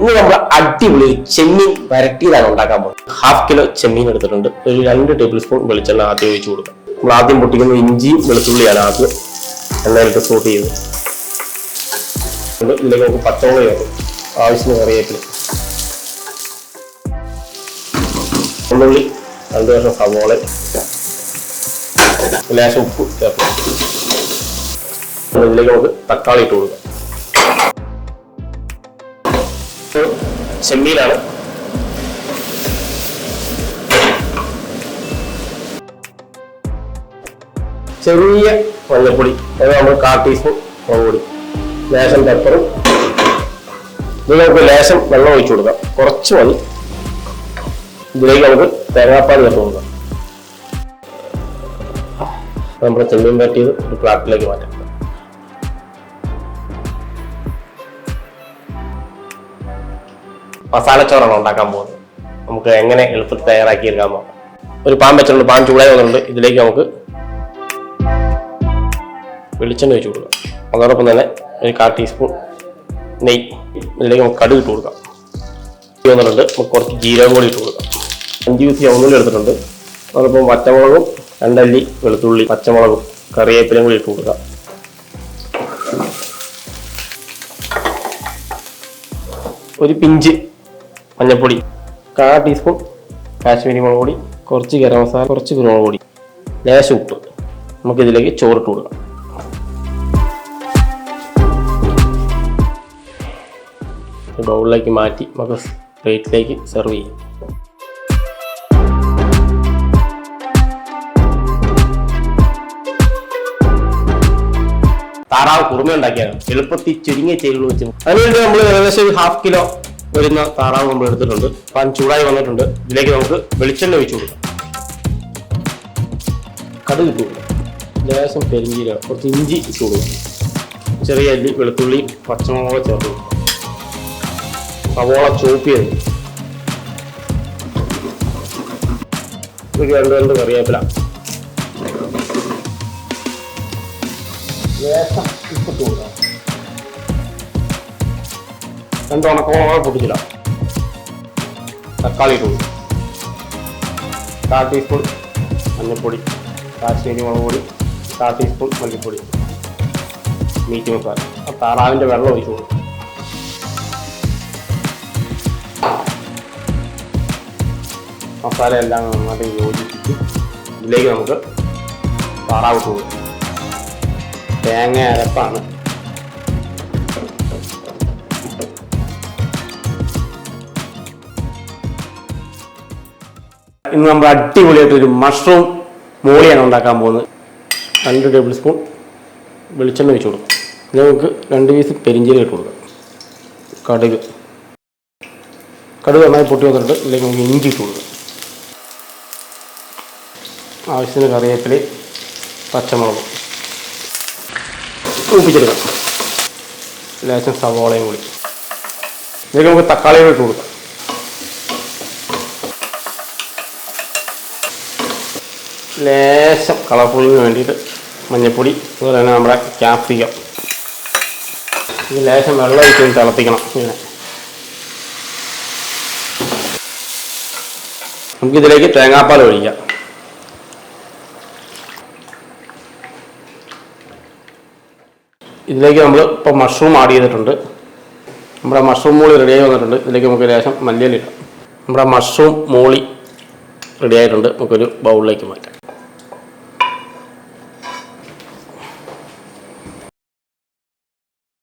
ഇന്ന് നമ്മൾ അടിപൊളി ചെമ്മീൻ വരട്ടിയതാണ് ഉണ്ടാക്കാൻ പോകുന്നത്. ഹാഫ് കിലോ ചെമ്മീൻ എടുത്തിട്ടുണ്ട്. ഒരു രണ്ട് ടേബിൾ സ്പൂൺ വെളിച്ചെണ്ണ ആദ്യം ഒഴിച്ചു കൊടുക്കാം നമ്മൾ ആദ്യം പൊട്ടിക്കുന്ന ഇഞ്ചിയും വെളുത്തുള്ളിയാണ് ആദ്യം എണ്ണയിലിട്ട് സോട്ട് ചെയ്ത് ഇതിലേക്ക് നമുക്ക് പച്ചമുളക് ചേർക്കും. ആവശ്യത്തിന് കറിവേപ്പില ഉള്ളുള്ളി രണ്ട് വർഷം സവോള ലേശം ഉപ്പ് ചേർക്കും. ഇതിലേക്ക് നമുക്ക് തക്കാളി ഇട്ട് കൊടുക്കാം. ചെമ്മീനാണ്. ചെറിയ മഞ്ഞൾപ്പൊടി അത് നമ്മൾ കാ ടീസ്പൂൺ മുളകുപൊടി ലേശം പെപ്പറും. ഇത് നമുക്ക് ലേശം വെള്ളം ഒഴിച്ചു കൊടുക്കാം. കുറച്ച് മതി. ഇതിലേക്ക് നമുക്ക് തേങ്ങാപ്പാൽ ചേർത്ത് കൊടുക്കാം. നമ്മുടെ ചെമ്മീൻ പറ്റിയത് ഒരു പ്ലാറ്റിലേക്ക് മാറ്റാം. മസാലച്ചോറാണ് ഉണ്ടാക്കാൻ പോകുന്നത്. നമുക്ക് എങ്ങനെ എളുപ്പത്തിൽ തയ്യാറാക്കി എടുക്കാൻ നോക്കാം ഒരു പാൻ വെച്ചിട്ടുണ്ട് പാൻ ചൂടായി വന്നിട്ടുണ്ട്. ഇതിലേക്ക് നമുക്ക് വെളിച്ചെണ്ണ ഒഴിച്ച് കൊടുക്കാം. അതോടൊപ്പം തന്നെ ഒരു കാൽ ടീസ്പൂൺ നെയ് ഇതിലേക്ക് നമുക്ക് കടുക് ഇട്ട് കൊടുക്കാം. വന്നിട്ടുണ്ട്. നമുക്ക് കുറച്ച് ജീരകം കൂടി ഇട്ട് കൊടുക്കാം. അഞ്ച് ദിവസം ഒന്നുകൂടി എടുത്തിട്ടുണ്ട്. അതോടൊപ്പം പച്ചമുളകും രണ്ടല്ലി വെളുത്തുള്ളി പച്ചമുളകും കറിവേപ്പിലയും കൂടി ഇട്ട് കൊടുക്കാം. ഒരു പിഞ്ച് മഞ്ഞൾപ്പൊടി കാ ടീസ്പൂൺ കാശ്മീരി മുളക് പൊടി കുറച്ച് ഗരം മസാല കുറച്ച് കുരുമുളക് പൊടി ലേശം ഉപ്പ്. നമുക്കിതിലേക്ക് ചോറിട്ട് കൊടുക്കാം. ബൗളിലേക്ക് മാറ്റി നമുക്ക് പ്ലേറ്റിലേക്ക് സെർവ് ചെയ്യാം. താറാവ് കുറുമ ഉണ്ടാക്കിയാണ് എളുപ്പത്തിൽ ചുരുങ്ങിയ ചേരുകൾ വെച്ച്. അതിനുവേണ്ടി നമ്മൾ ഏകദേശം ഒരു ഹാഫ് കിലോ വരുന്ന താറാവ് നമ്മൾ എടുത്തിട്ടുണ്ട്. പാൻ ചൂടായി വന്നിട്ടുണ്ട്. ഇതിലേക്ക് നമുക്ക് വെളിച്ചെണ്ണ ഒഴിച്ചു കൊടുക്കാം. കടുക് ഇട്ട് കൊടുക്കാം. ലേശം പെരിഞ്ചീരകം കുറച്ച് ഇഞ്ചി ഇട്ട് കൊടുക്കാം. ചെറിയ അല്ലി വെളുത്തുള്ളി പച്ചമുളക് ചേർത്ത് സവോള ചോപ്പിയത് ഇതൊക്കെ രണ്ട് രണ്ട് കറിവേപ്പില. ലേശം ഉപ്പിട്ട് കൊടുക്കാം. രണ്ട് ഉണക്കമുളക് പൊട്ടിച്ചിടാം. തക്കാളി ഇട്ട് കൊടുക്കും കാൽ ടീസ്പൂൺ മഞ്ഞൾപ്പൊടി കാശ്മീരി മുളക് പൊടി കാൽ ടീസ്പൂൺ മല്ലിപ്പൊടി. മീറ്റ് മസാല ആ താറാവിന്റെ വെള്ളം ഒഴിച്ചു കൊടുക്കും മസാല എല്ലാം നന്നായിട്ട് യോജിപ്പിച്ച് ഇതിലേക്ക് നമുക്ക് താറാവ് ഇട്ട് കൊടുക്കും. തേങ്ങ അരപ്പാണ്. ഇന്ന് നമ്മൾ അടിപൊളിയായിട്ട് ഒരു മഷ്റൂം മോളിയാണ് ഉണ്ടാക്കാൻ പോകുന്നത്. രണ്ട് ടേബിൾ സ്പൂൺ വെളിച്ചെണ്ണ വെച്ച് കൊടുക്കും. നമുക്ക് രണ്ട് പീസ് പെരിഞ്ചീരകം ഇട്ട് കൊടുക്കാം. കടുക്. കടുക് നന്നായി പൊട്ടി വന്നിട്ട് ഇല്ലെങ്കിൽ നമുക്ക് ഇഞ്ചി ഇട്ട് കൊടുക്കാം. ആവശ്യത്തിന് കറിവേപ്പില പച്ചമുളകും ഉപ്പിച്ചെടുക്കാം. ലേശം സവോളയും കൂടി. ഇതിലേക്ക് നമുക്ക് തക്കാളിയും ഇട്ട് ലേശം കളർഫുള്ളിന് വേണ്ടിയിട്ട് മഞ്ഞൾപ്പൊടി അതുപോലെ തന്നെ നമ്മുടെ ക്യാപ്സിക്കം ഈ ലേശം വെള്ളം ഒഴിച്ച് തിളപ്പിക്കണം ഇങ്ങനെ. നമുക്കിതിലേക്ക് തേങ്ങാപ്പാൽ ഒഴിക്കാം. ഇതിലേക്ക് നമ്മൾ ഇപ്പോൾ മഷ്റൂം ആഡ് ചെയ്തിട്ടുണ്ട്. നമ്മുടെ മഷ്റൂം മൂളി റെഡിയായി വന്നിട്ടുണ്ട്. ഇതിലേക്ക് നമുക്ക് ലേശം മല്ലിയിലിടാം നമ്മുടെ മഷ്റൂം മൂളി റെഡി ആയിട്ടുണ്ട്. നമുക്കൊരു ബൗളിലേക്ക് മാറ്റാം.